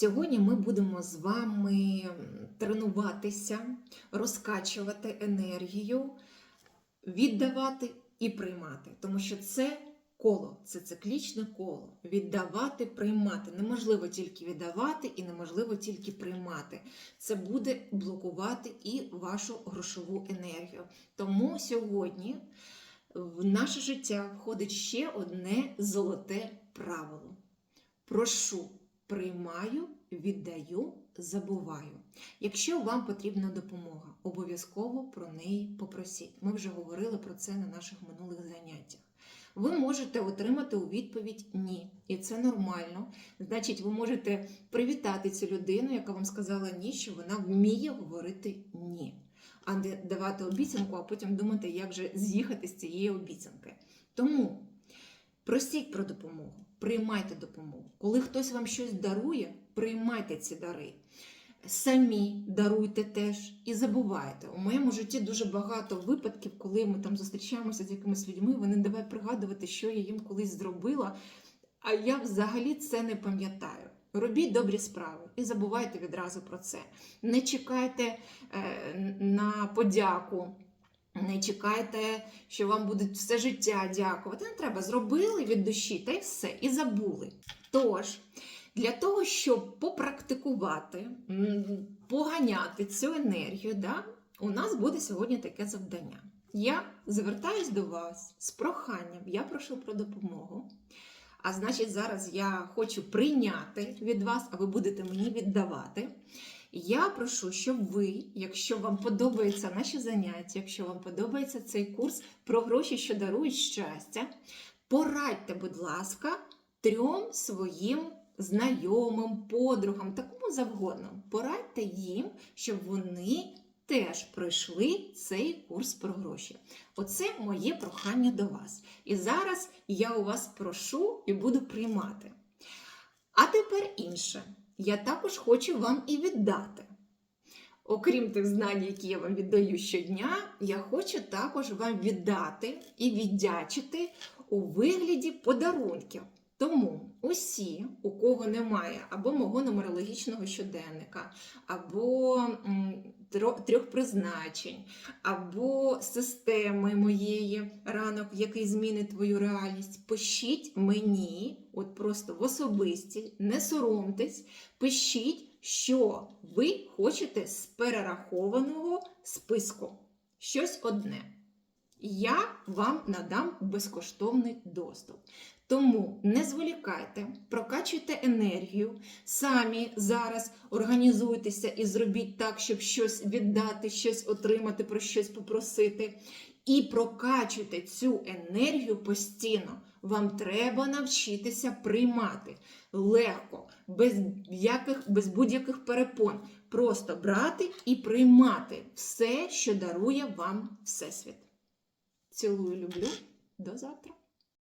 Сьогодні ми будемо з вами тренуватися, розкачувати енергію, віддавати і приймати. Тому що це коло, це циклічне коло. Віддавати, приймати. Неможливо тільки віддавати і неможливо тільки приймати. Це буде блокувати і вашу грошову енергію. Тому сьогодні в наше життя входить ще одне золоте правило. Прошу, приймаю, віддаю, забуваю. Якщо вам потрібна допомога, обов'язково про неї попросіть. Ми вже говорили про це на наших минулих заняттях. Ви можете отримати у відповідь ні, і це нормально. Значить, ви можете привітати цю людину, яка вам сказала ні, що вона вміє говорити ні, а не давати обіцянку, а потім думати, як же з'їхати з цієї обіцянки. Тому просіть про допомогу, приймайте допомогу. Коли хтось вам щось дарує, приймайте ці дари. Самі даруйте теж і забувайте. У моєму житті дуже багато випадків, коли ми там зустрічаємося з якимись людьми, вони давай пригадувати, що я їм колись зробила, а я взагалі це не пам'ятаю. Робіть добрі справи і забувайте відразу про це. Не чекайте е, на подяку. Не чекайте, що вам будуть все життя дякувати. Не треба, зробили від душі та й все, і забули. Тож, для того, щоб попрактикувати, поганяти цю енергію, да, у нас буде сьогодні таке завдання. Я звертаюсь до вас з проханням, я прошу про допомогу. А значить, зараз я хочу прийняти від вас, а ви будете мені віддавати. Я прошу, щоб ви, якщо вам подобаються наші заняття, якщо вам подобається цей курс про гроші, що дарують щастя, порадьте, будь ласка, трьом своїм знайомим, подругам, такому завгодно. Порадьте їм, щоб вони теж пройшли цей курс про гроші. Оце моє прохання до вас. І зараз я у вас прошу і буду приймати. А тепер інше. Я також хочу вам і віддати. Окрім тих знань, які я вам віддаю щодня, я хочу також вам віддати і віддячити у вигляді подарунків. Тому усі, у кого немає або мого нумерологічного щоденника, або трьох призначень, або системи моєї ранок, який змінить твою реальність, пишіть мені, от просто в особисті, не соромтесь, пишіть, що ви хочете з перерахованого списку. Щось одне. Я вам надам безкоштовний доступ. Тому не зволікайте, прокачуйте енергію, самі зараз організуйтеся і зробіть так, щоб щось віддати, щось отримати, про щось попросити. І прокачуйте цю енергію постійно. Вам треба навчитися приймати легко, без, яких, без будь-яких перепон. Просто брати і приймати все, що дарує вам Всесвіт. Цілую, люблю. До завтра.